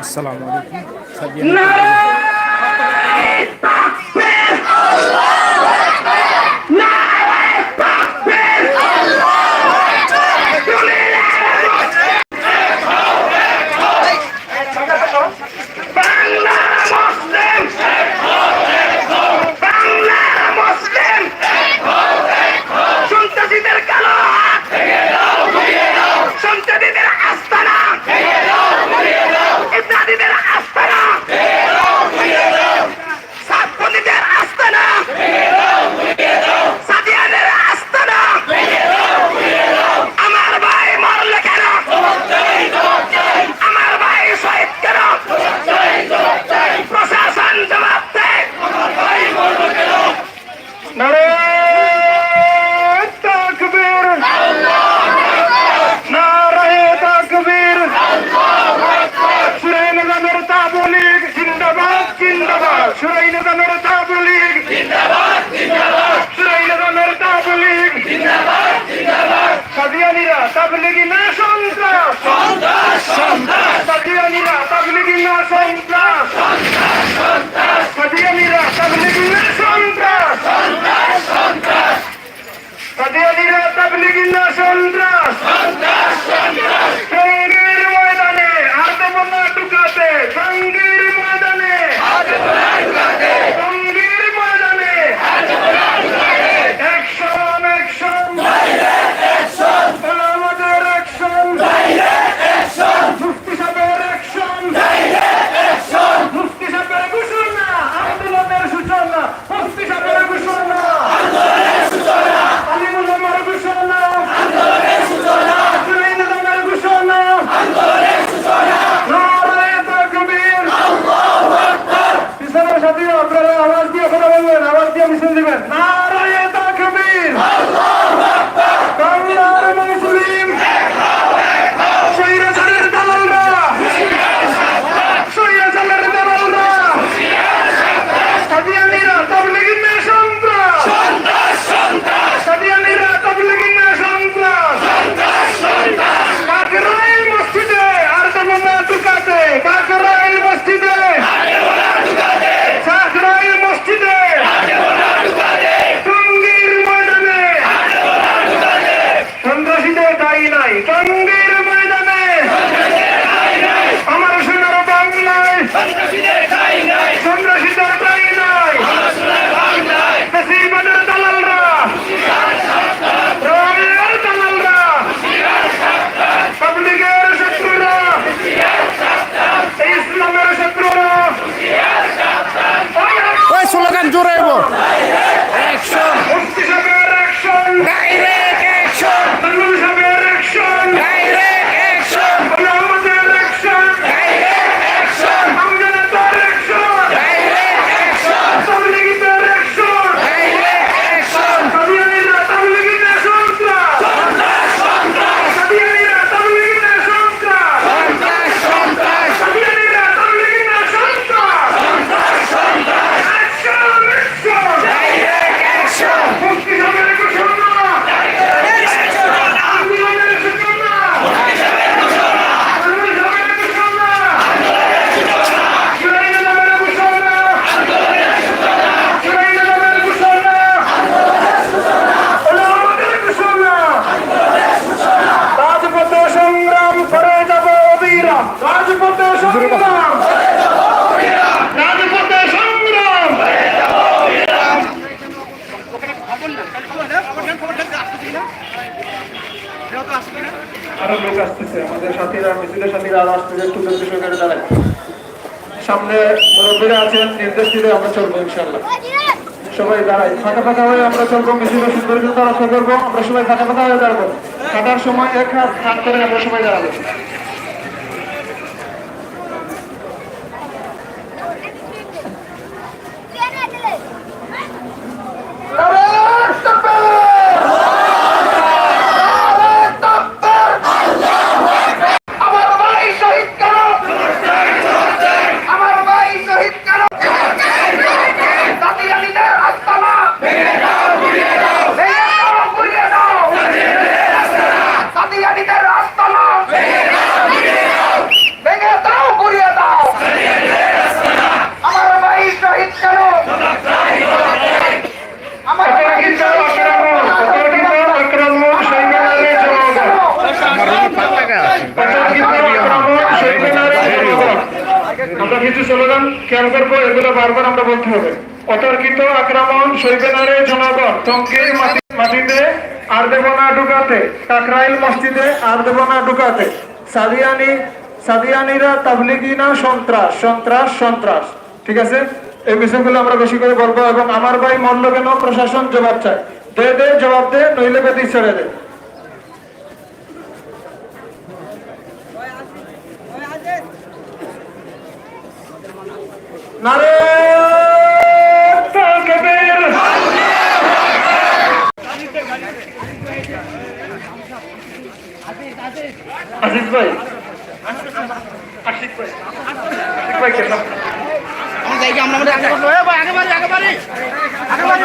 আসসালামু আলাইকুম। তাবলিগি না সন্ত্রাস। সন্ত্রাস সন্ত্রাস। সাদিয়ানিরা তাবলিগি না সন্ত্রাস। সন্ত্রাস সন্ত্রাস সাদিয়ানিরা তাবলিগি না সন্ত্রাস। সন্ত্রাস সন্ত্রাস। সাদিয়ানিরা তাবলিগি না সন্ত্রাস। সন্ত্রাস। সামনে মুরব্বীরা আছেন, নির্দেশ দিলে আমরা চলবো ইনশাল্লাহ সবাই দাঁড়াই ফাঁকা ফাঁকা হয়ে আমরা চলবো মিছিলের সৌন্দর্য দ্বারা করব আমরা সবাই ফাঁকা ফাঁকা হয়ে দাঁড়াবো। কাটার সময় এক হাত হাত করে আমরা সবাই দাঁড়াবো। অতর্কিত আক্রমণ সৈবেনারে জনগণ। টঙ্গীর মাটি- মাটিতে আর দেব না ঢুকাতে। কাকরাইল মসজিদে আর দেব না ঢুকাতে। সাদিয়ানি সাদিয়ানিরা তাবলিগিনা সন্ত্রাস? সন্ত্রাস সন্ত্রাস। ঠিক আছে? এই বিষয়গুলো আমরা বেশি করে বলব এবং আমার ভাই মল্ল কেন? প্রশাসন জবাব চায়। দে দে, জবাব দে, নইলে বেদি ছেড়ে দে। নারে! আজিজ ভাই আশিক ভাই আশিক ভাই কেন আমার জায়গা আমরা আগে আগে বাড়ি, আগে বাড়ি। আগে বাড়ি,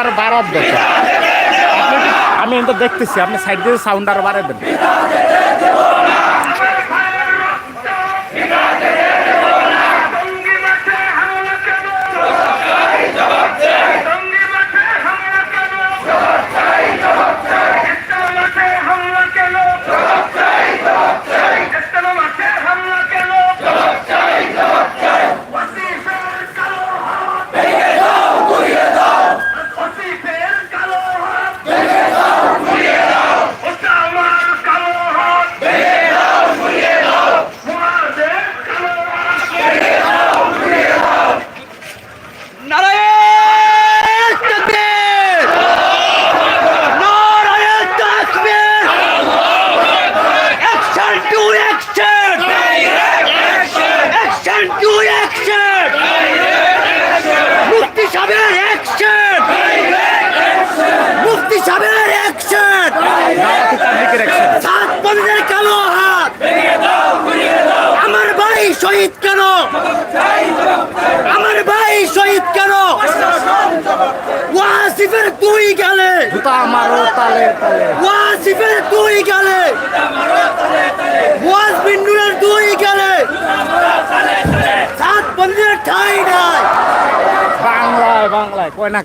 আর বাড়ার দরকার আমি তো দেখতেছি আপনি সাইড দিয়ে সাউন্ড আরও বাড়াই ওয়াসিফের দুই গালে। ওয়াস বিন্ডুরের দুই গালে। সাত বন্ধুরা ঠাই নাই। বাংলায় বাংলায়, কয় না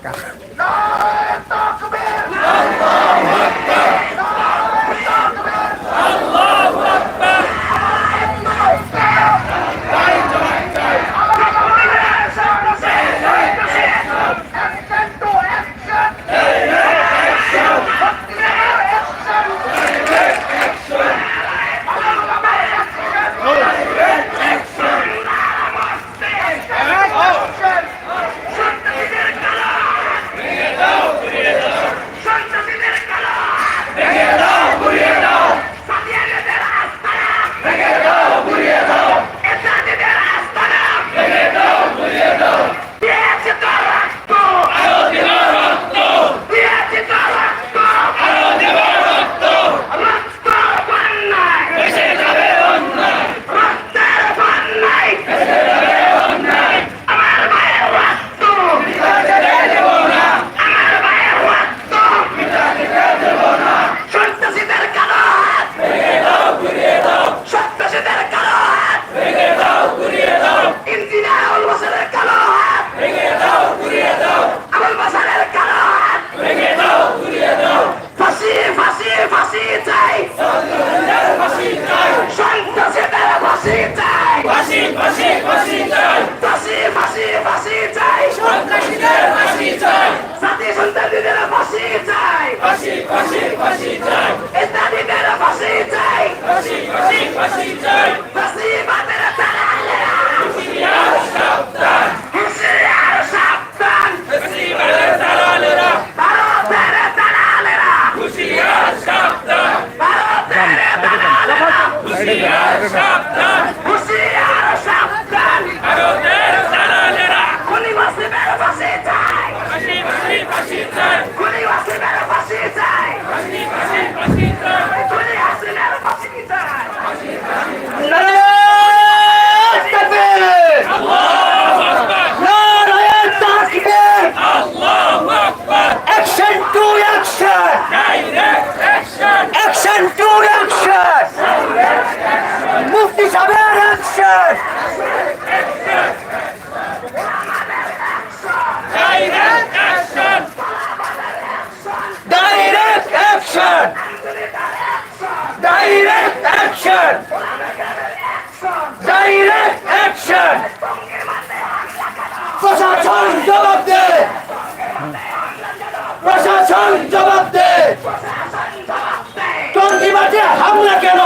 আমরা কেন?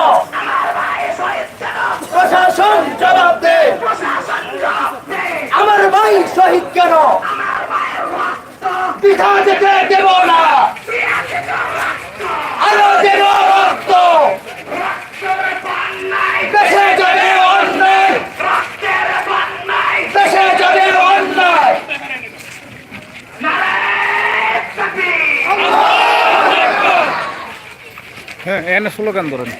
প্রশাসন জবাব দে। আমার ভাই শহীদ কেন? পিঠা যেতে দেব না। আরও যেন রক্ত। হ্যাঁ এখানে স্লোগান ধরেন।